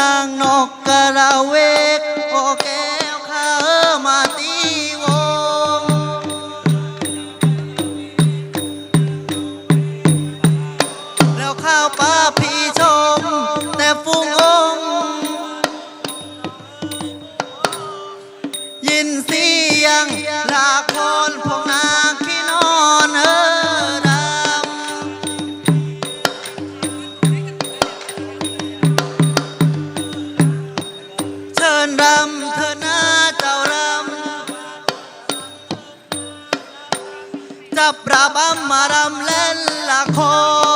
นางนกกระเวกโอเก้ข้ามาตีวง แล้วข้าวปลาพี่ชม แต่ฟุ้งองำเธอหน้าเจ้ารำจับระบำมารำเล่นละคร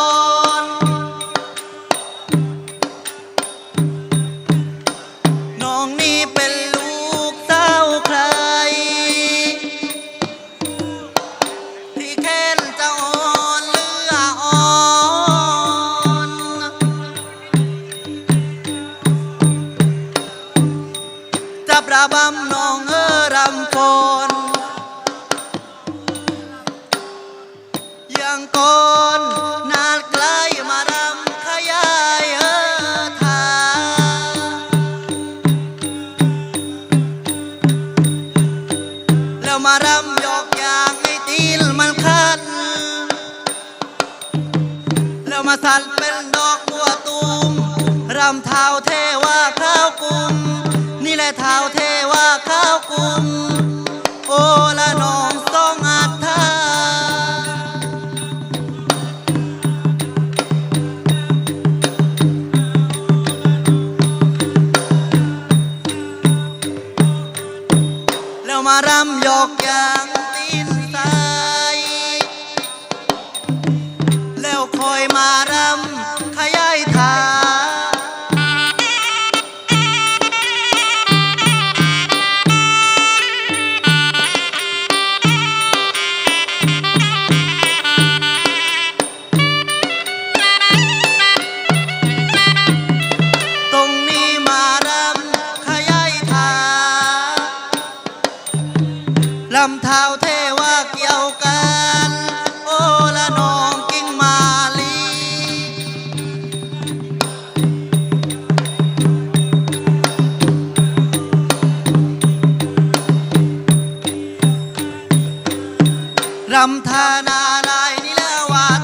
งก่อนนานไกลมารำขยายเออทางแล้วมารำยกยางให้ตีนมันคันแล้วมาสั่นเป็นดอกบัวตูมรำเท้าเทว่าข้าวกุมนี่แหละเท้าเทว่าข้าวกุมโอละน้อง ลำเท้าเทวาเกี่ยวกัน โอละน้องกิ่งมาลี รำธานาลายนิลาวาต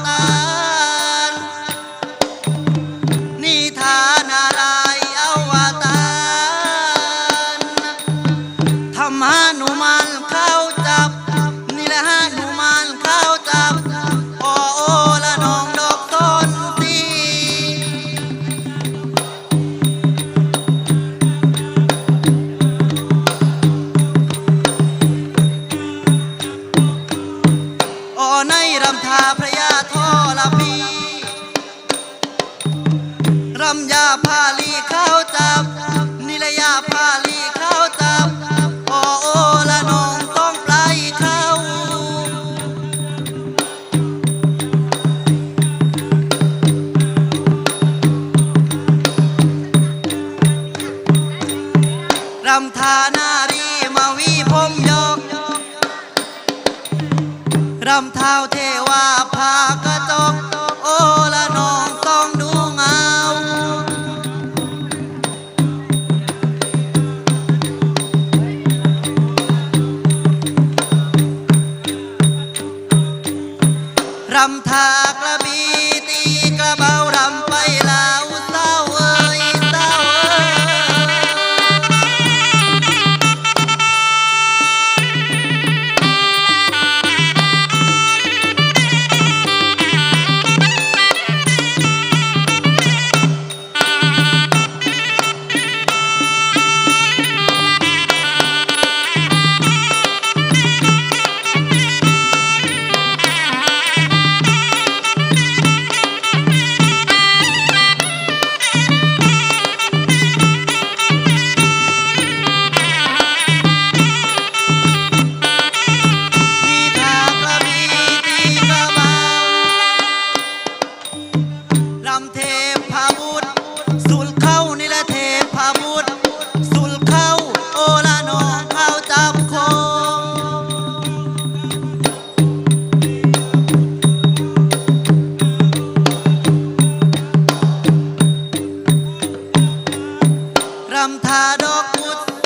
พาลีเข้าจับนิรยาพาลีเข้าจับโอโอละน้องต้องปลายเข้ารำทานารีมาวีพมยกรำเท้าเทวาพากระจก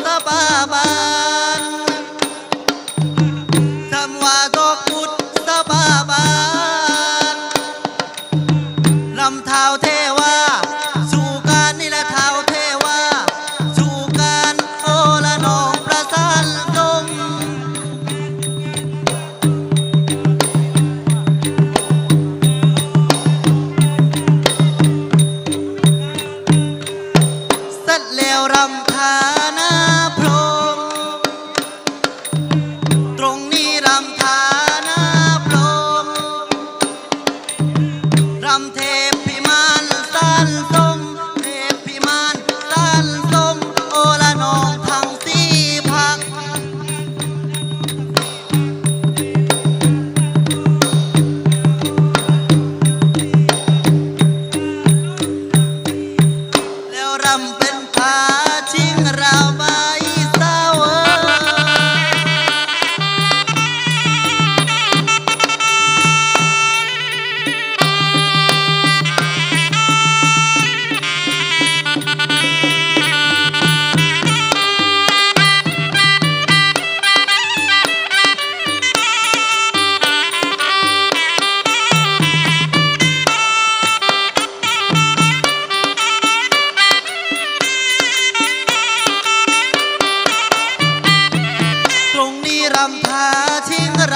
我怕怕。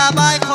ร